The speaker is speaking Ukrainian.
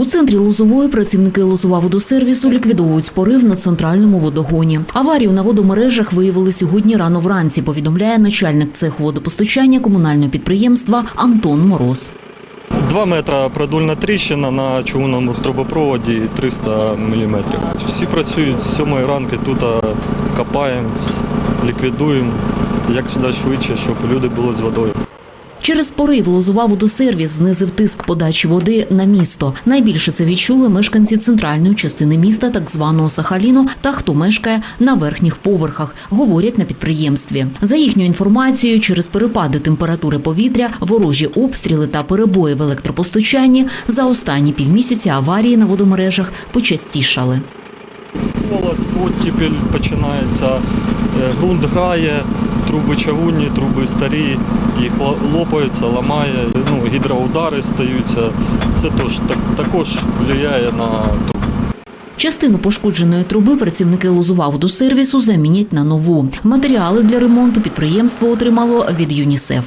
У центрі Лозової працівники Лозова водосервісу ліквідовують спорив на центральному водогоні. Аварію на водомережах виявили сьогодні рано вранці. Повідомляє начальник цеху водопостачання комунального підприємства Антон Мороз. Два метра продольна тріщина на чугунному трубопроводі 300 мм. Всі працюють з 7 ранку, тут копаємо, ліквідуємо як сюди швидше, щоб люди були з водою. Через порив Лозова водосервіс знизив тиск подачі води на місто. Найбільше це відчули мешканці центральної частини міста, так званого Сахаліну, та хто мешкає на верхніх поверхах, говорять на підприємстві. За їхньою інформацією, через перепади температури повітря, ворожі обстріли та перебої в електропостачанні за останні півмісяці аварії на водомережах почастішали. Холод, оттепель починається, е, ґрунт грає, труби чавунні, труби старі, їх лопаються, ламає, ну, гідроудари стаються. Це тож, так, також впливає на трубу. Частину пошкодженої труби працівники Лозував до сервісу замінять на нову. Матеріали для ремонту підприємство отримало від ЮНІСЕФ.